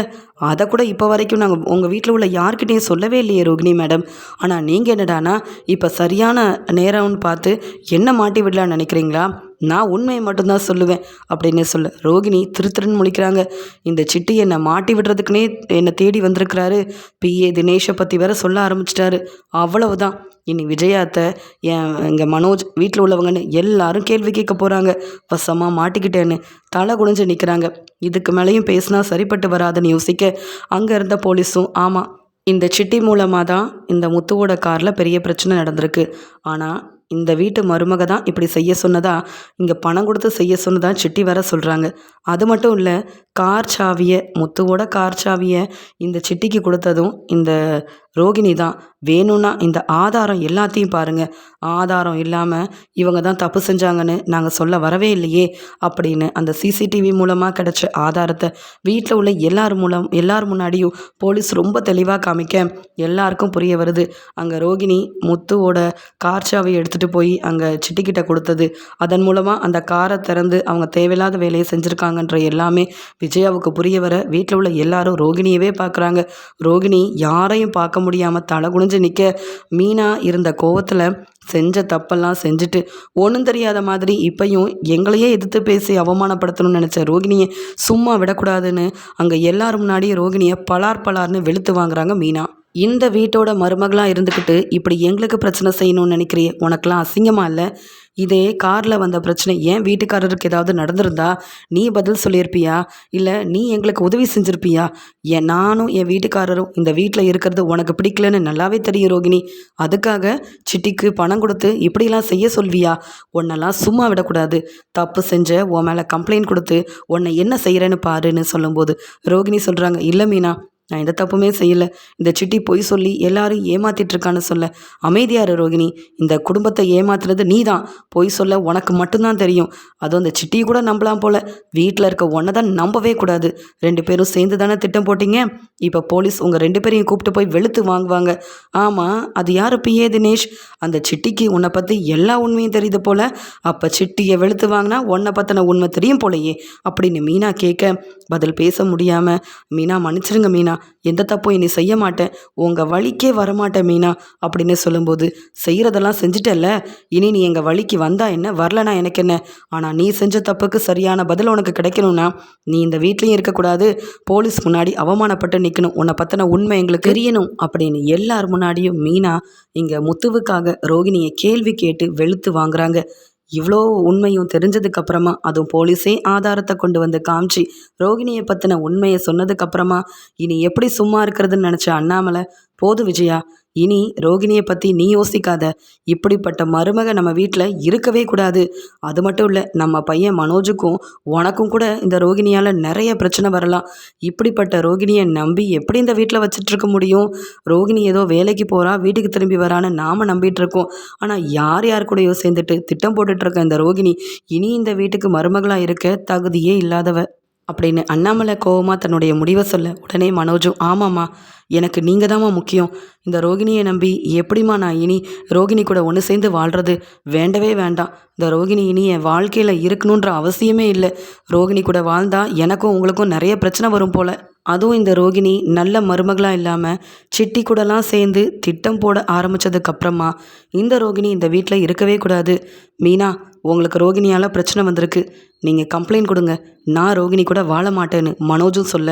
அதை கூட இப்போ வரைக்கும் நாங்கள் உங்கள் வீட்டில் உள்ள யார்கிட்டையும் சொல்லவே இல்லையே ரோகிணி மேடம். ஆனால் நீங்கள் என்னடானா இப்போ சரியான நேரம்னு பார்த்து என்ன மாட்டி விடலான்னு நினைக்கிறீங்களா? நான் உண்மையை மட்டும்தான் சொல்லுவேன் அப்படின்னு சொல்ல ரோகிணி திருத்திருன்னு முழிக்கிறாங்க. இந்த சிட்டி என்னை மாட்டி விடுறதுக்குனே என்னை தேடி வந்திருக்கிறாரு. பிஏ தினேஷை பற்றி வேற சொல்ல ஆரம்பிச்சிட்டாரு. அவ்வளவுதான். இனி விஜயாத்த என் இங்கே மனோஜ் வீட்டில் உள்ளவங்கன்னு எல்லாரும் கேள்வி கேட்க போகிறாங்க வசமாக மாட்டிக்கிட்டேன்னு தலை குனிஞ்சு நிற்கிறாங்க இதுக்கு மேலேயும் பேசினா சரிப்பட்டு வராதுன்னு யோசிக்க அங்கே இருந்த போலீஸும் ஆமாம் இந்த சிட்டி மூலமாக தான் இந்த முத்துவோட காரில் பெரிய பிரச்சனை நடந்திருக்கு. ஆனால் இந்த வீட்டு மருமக தான் இப்படி செய்ய சொன்னதா? இங்கே பணம் கொடுத்து செய்ய சொன்னதா சிட்டி வர சொல்கிறாங்க அது மட்டும் இல்லை கார் சாவியை முத்துவோட கார் சாவியை இந்த சிட்டிக்கு கொடுத்ததும் இந்த ரோகிணி தான். வேணும்னா இந்த ஆதாரம் எல்லாத்தையும் பாருங்கள் ஆதாரம் இல்லாமல் இவங்க தான் தப்பு செஞ்சாங்கன்னு நாங்கள் சொல்ல வரவே இல்லையே அப்படின்னு அந்த சிசிடிவி மூலமாக கிடச்ச ஆதாரத்தை வீட்டில் உள்ள எல்லார் மூலம் எல்லார் முன்னாடியும் போலீஸ் ரொம்ப தெளிவாக காமிக்க எல்லாருக்கும் புரிய வருது. அங்கே ரோகிணி முத்துவோட கார் சாவை எடுத்துகிட்டு போய் அங்கே சிட்டிக்கிட்ட கொடுத்தது. அதன் மூலமாக அந்த காரை திறந்து அவங்க தேவையில்லாத வேலையை செஞ்சுருக்காங்கன்ற எல்லாமே விஜயாவுக்கு புரிய வர வீட்டில் உள்ள எல்லாரும் ரோகிணியவே பார்க்குறாங்க ரோகிணி யாரையும் பார்க்க முடியாமல் தலை குனிஞ்சு நிற்க மீனா இருந்த கோவத்தில் செஞ்ச தப்பெல்லாம் செஞ்சுட்டு ஒன்றும் தெரியாத மாதிரி இப்பையும் எங்களையே எதிர்த்து பேசி அவமானப்படுத்தணும்னு நினச்ச ரோகிணியை சும்மா விடக்கூடாதுன்னு அங்கே எல்லாரும் முன்னாடியே ரோகிணியை பலார் பலார்னு வெளுத்து வாங்குறாங்க மீனா. இந்த வீட்டோட மருமகளாக இருந்துக்கிட்டு இப்படி எங்களுக்கு பிரச்சனை செய்யணும்னு நினைக்கிறியே உனக்கெல்லாம் அசிங்கமாக இல்லை? இதே காரில் வந்த பிரச்சனை ஏன் வீட்டுக்காரருக்கு ஏதாவது நடந்திருந்தா நீ பதில் சொல்லியிருப்பியா? இல்லை நீ எங்களுக்கு உதவி செஞ்சுருப்பியா? ஏன் நானும் என் வீட்டுக்காரரும் இந்த வீட்டில் இருக்கிறது உனக்கு பிடிக்கலன்னு நல்லாவே தெரியும் ரோகிணி. அதுக்காக சிட்டிக்கு பணம் கொடுத்து இப்படிலாம் செய்ய சொல்வியா? உன்னெல்லாம் சும்மா விடக்கூடாது. தப்பு செஞ்ச உன் மேலே கம்ப்ளைண்ட் கொடுத்து உன்னை என்ன செய்கிறேன்னு பாருன்னு சொல்லும்போது ரோகிணி சொல்கிறாங்க இல்லை மீனா நான் எந்த தப்புமே செய்யலை. இந்த சிட்டி பொய் சொல்லி எல்லாரும் ஏமாத்திட்டு இருக்கான்னு சொல்ல அமைதியாரு ரோகிணி. இந்த குடும்பத்தை ஏமாத்துறது நீ தான் பொய் சொல்ல உனக்கு மட்டும்தான் தெரியும். அதுவும் அந்த சிட்டியை கூட நம்பலாம் போல. வீட்டில் இருக்க ஒன்றை தான் நம்பவே கூடாது. ரெண்டு பேரும் சேர்ந்து தானே திட்டம் போட்டீங்க? இப்போ போலீஸ் உங்கள் ரெண்டு பேரையும் கூப்பிட்டு போய் வெளுத்து வாங்குவாங்க. ஆமாம் அது யார் பிஏ தினேஷ்? அந்த சிட்டிக்கு உன்னை பற்றி எல்லா உண்மையும் தெரியுது போல. அப்போ சிட்டியை வெளுத்து வாங்கினா உன்னை பற்றின உண்மை தெரியும் போலையே. அப்படின்னு மீனா கேட்க. பதில் பேச முடியாமல் மீனா மன்னிச்சிருங்க மீனா. எந்த தப்பும் இனி செய்ய மாட்டேன். உங்கள் வழிக்கே வரமாட்டேன் மீனா அப்படின்னு சொல்லும்போது செய்கிறதெல்லாம் செஞ்சுட்டல்ல? இனி நீ எங்கள் வழிக்கு வந்தா என்ன? வரலனா எனக்கு என்ன? ஆனால் நீ செஞ்ச தப்புக்கு சரியான பதில் உனக்கு கிடைக்கணும்னா நீ இந்த வீட்லேயும் இருக்கக்கூடாது. போலீஸ் முன்னாடி அவமானப்பட்டு நிற்கணும் உன்னை பற்றின உண்மை எங்களுக்கு தெரியணும் அப்படின்னு எல்லார் முன்னாடியும் மீனா இங்கே முத்துவுக்காக ரோகிணியை கேள்வி கேட்டு வெளுத்து வாங்குறாங்க. இவ்வளோ உண்மையும் தெரிஞ்சதுக்கு அப்புறமா அதுவும் போலீஸே ஆதாரத்தை கொண்டு வந்து காமிச்சு ரோகிணியை பற்றின உண்மையை சொன்னதுக்கப்புறமா இனி எப்படி சும்மா இருக்கிறதுன்னு நினச்ச அண்ணாமலை போது விஜயா இனி ரோகிணியை பற்றி நீ யோசிக்காத. இப்படிப்பட்ட மருமக நம்ம வீட்டில் இருக்கவே கூடாது. அது மட்டும் இல்லை நம்ம பையன் மனோஜுக்கும் உனக்கும் கூட இந்த ரோகிணியால் நிறைய பிரச்சனை வரலாம். இப்படிப்பட்ட ரோகிணியை நம்பி எப்படி இந்த வீட்டில் வச்சிட்ருக்க முடியும்? ரோகிணி ஏதோ வேலைக்கு போகிறா வீட்டுக்கு திரும்பி வரான்னு நாம் நம்பிட்டு இருக்கோம் ஆனால் யார் யார் கூடயோ சேர்ந்துட்டு திட்டம் போட்டுட்ருக்க இந்த ரோகிணி இனி இந்த வீட்டுக்கு மருமகளாக இருக்க தகுதியே இல்லாதவ. அப்படின்னு அண்ணாமலை கோவமாக தன்னுடைய முடிவை சொல்ல உடனே மனோஜும் ஆமாம்மா எனக்கு நீங்கள் தாம்மா முக்கியம். இந்த ரோகிணியை நம்பி எப்படிம்மா நான் இனி ரோகிணி கூட ஒன்று சேர்ந்து வாழ்கிறது வேண்டவே வேண்டாம். இந்த ரோகிணி இனி என் வாழ்க்கையில் இருக்கணுன்ற அவசியமே இல்லை. ரோகிணி கூட வாழ்ந்தால் எனக்கும் உங்களுக்கும் நிறைய பிரச்சனை வரும் போல். அதுவும் இந்த ரோகிணி நல்ல மருமகளாக இல்லாமல் சிட்டி கூடலாம் சேர்ந்து திட்டம் போட ஆரம்பித்ததுக்கப்புறமா இந்த ரோகிணி இந்த வீட்டில் இருக்கவே கூடாது. மீனா உங்களுக்கு ரோகிணியால் பிரச்சனை வந்திருக்கு. நீங்கள் கம்ப்ளைண்ட் கொடுங்க. நான் ரோகிணி கூட வாழ மாட்டேன்னு மனோஜும் சொல்ல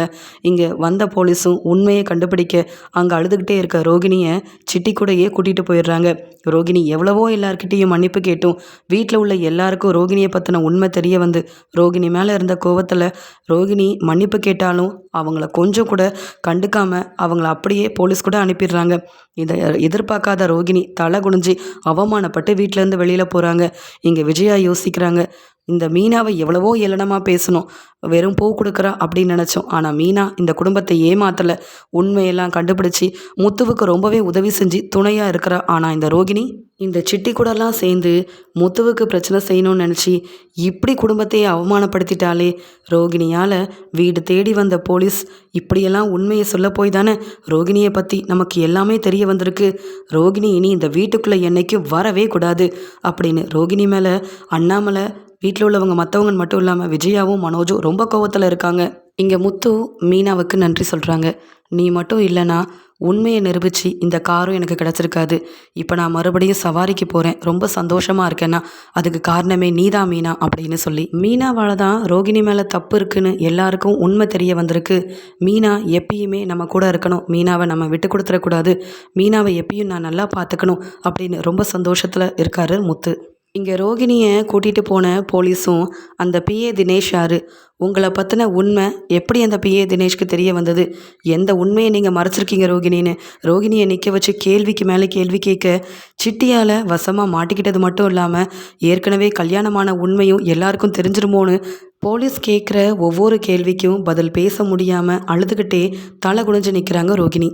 இங்கே வந்த போலீஸும் உண்மையை கண்டுபிடிக்க அங்கே அழுதுகிட்டே இருக்க ரோகிணியை சிட்டி கூடயே கூட்டிகிட்டு போயிடுறாங்க. ரோகிணி எவ்வளவோ எல்லார்கிட்டேயும் மன்னிப்பு கேட்டும். வீட்டில் உள்ள எல்லாருக்கும் ரோகிணியை பற்றின உண்மை தெரிய வந்து ரோகிணி மேலே இருந்த கோவத்தில் ரோகிணி மன்னிப்பு கேட்டாலும் அவங்கள கொஞ்சம் கூட கண்டுக்காமல் அவங்கள அப்படியே போலீஸ் கூட அனுப்பிடுறாங்க. இதை எதிர்பார்க்காத ரோகிணி தலை குனிஞ்சு அவமானப்பட்டு வீட்டிலேருந்து வெளியில் போகிறாங்க இங்கே விஜயா யோசிக்கிறாங்க. இந்த மீனாவை எவ்வளவோ ஏளனமாக பேசணும். வெறும் பூ கொடுக்குறா அப்படின்னு நினச்சோம். ஆனால் மீனா இந்த குடும்பத்தை ஏமாத்தலை. உண்மையெல்லாம் கண்டுபிடிச்சி முத்துவுக்கு ரொம்பவே உதவி செஞ்சு துணையாக இருக்கிறா. ஆனால் இந்த ரோகிணி இந்த சிட்டி கூடலாம் சேர்ந்து முத்துவுக்கு பிரச்சனை செய்யணும்னு நினச்சி இப்படி குடும்பத்தையே அவமானப்படுத்திட்டாலே ரோகிணியால் வீடு தேடி வந்த போலீஸ் இப்படியெல்லாம் உண்மையை சொல்ல போய் தானே? ரோகிணியை பற்றி நமக்கு எல்லாமே தெரிய வந்திருக்கு. ரோகிணி இனி இந்த வீட்டுக்குள்ளே என்னைக்கும் வரவே கூடாது அப்படின்னு ரோகிணி மேலே அண்ணாமலை வீட்டில் உள்ளவங்க மற்றவங்க மட்டும் இல்லாமல் விஜயாவும் மனோஜும் ரொம்ப கோவத்தில் இருக்காங்க. இங்கே முத்து மீனாவுக்கு நன்றி சொல்கிறாங்க நீ மட்டும் இல்லைன்னா உண்மையை நிரூபித்து இந்த காரும் எனக்கு கிடச்சிருக்காது. இப்போ நான் மறுபடியும் சவாரிக்கு போகிறேன் ரொம்ப சந்தோஷமாக இருக்கேன்னா அதுக்கு காரணமே நீதான் மீனா அப்படின்னு சொல்லி. மீனாவால் தான் ரோகிணி மேலே தப்பு இருக்குன்னு எல்லாருக்கும் உண்மை தெரிய வந்திருக்கு. மீனா எப்பயுமே நம்ம கூட இருக்கணும். மீனாவை நம்ம விட்டு கொடுத்துடக்கூடாது. மீனாவை எப்பயும் நான் நல்லா பார்த்துக்கணும் அப்படின்னு ரொம்ப சந்தோஷத்தில் இருக்காரு முத்து. இங்கே ரோகிணியை கூட்டிகிட்டு போன போலீஸும் அந்த பிஏ தினேஷ் யார்? உங்களை பற்றின உண்மை எப்படி அந்த பிஏ தினேஷ்க்கு தெரிய வந்தது? எந்த உண்மையை நீங்கள் மறைச்சிருக்கீங்க ரோகிணின்னு? ரோகிணியை நிற்க வச்சு கேள்விக்கு மேலே கேள்வி கேட்க சிட்டியால் வசமாக மாட்டிக்கிட்டது மட்டும் இல்லாமல் ஏற்கனவே கல்யாணமான உண்மையும் எல்லாருக்கும் தெரிஞ்சிருமோன்னு போலீஸ் கேட்குற ஒவ்வொரு கேள்விக்கும் பதில் பேச முடியாமல் அழுதுகிட்டே தலை குனிஞ்சு நிற்கிறாங்க ரோகிணி.